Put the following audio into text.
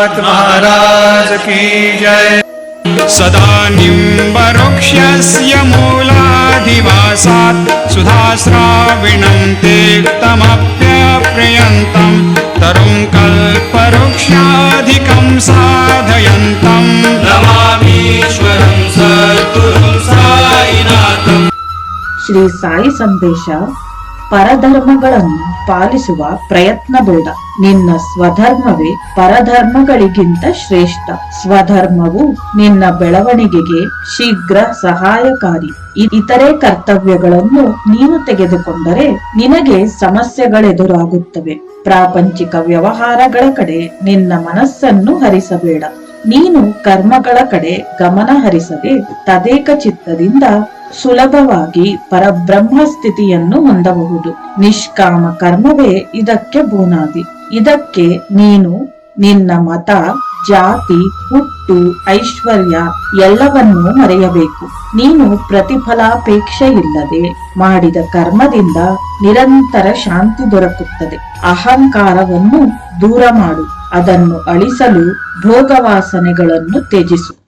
नाथ महाराज की जय। सदा निम्बवृक्षस्य मूलाधिवासात् सुधास्राविणं तेक्तमप्यप्रियन्तं तरुं कल्पवृक्षाधिकं साधयन्तं। रमामीश्वरं सद्गुरुं साईनाथं। श्री साई संदेश परधर्मगळं ಪಾಲಿಸುವ ಪ್ರಯತ್ನ ಬೇಡ. ನಿನ್ನ ಸ್ವಧರ್ಮವೇ ಪರಧರ್ಮಗಳಿಗಿಂತ ಶ್ರೇಷ್ಠ. ಸ್ವಧರ್ಮವು ನಿನ್ನ ಬೆಳವಣಿಗೆಗೆ ಶೀಘ್ರ ಸಹಾಯಕಾರಿ. ಇತರೆ ಕರ್ತವ್ಯಗಳನ್ನು ನೀನು ತೆಗೆದುಕೊಂಡರೆ ನಿನಗೆ ಸಮಸ್ಯೆಗಳೆದುರಾಗುತ್ತವೆ. ಪ್ರಾಪಂಚಿಕ ವ್ಯವಹಾರಗಳ ಕಡೆ ನಿನ್ನ ಮನಸ್ಸನ್ನು ಹರಿಸಬೇಡ. ನೀನು ಕರ್ಮಗಳ ಕಡೆ ಗಮನ ಹರಿಸದೆ ತದೇಕ ಚಿತ್ತದಿಂದ ಸುಲಭವಾಗಿ ಪರಬ್ರಹ್ಮ ಸ್ಥಿತಿಯನ್ನು ಹೊಂದಬಹುದು. ನಿಷ್ಕಾಮ ಕರ್ಮವೇ ಇದಕ್ಕೆ ಬುನಾದಿ. ಇದಕ್ಕೆ ನೀನು, ನಿನ್ನ ಮತ, ಜಾತಿ, ಹುಟ್ಟು, ಐಶ್ವರ್ಯ ಎಲ್ಲವನ್ನೂ ಮರೆಯಬೇಕು. ನೀನು ಪ್ರತಿಫಲಾಪೇಕ್ಷೆ ಇಲ್ಲದೆ ಮಾಡಿದ ಕರ್ಮದಿಂದ ನಿರಂತರ ಶಾಂತಿ ದೊರಕುತ್ತದೆ. ಅಹಂಕಾರವನ್ನು ದೂರ ಮಾಡು. ಅದನ್ನು ಅಳಿಸಲು ಭೋಗವಾಸನೆಗಳನ್ನು ತ್ಯಜಿಸು.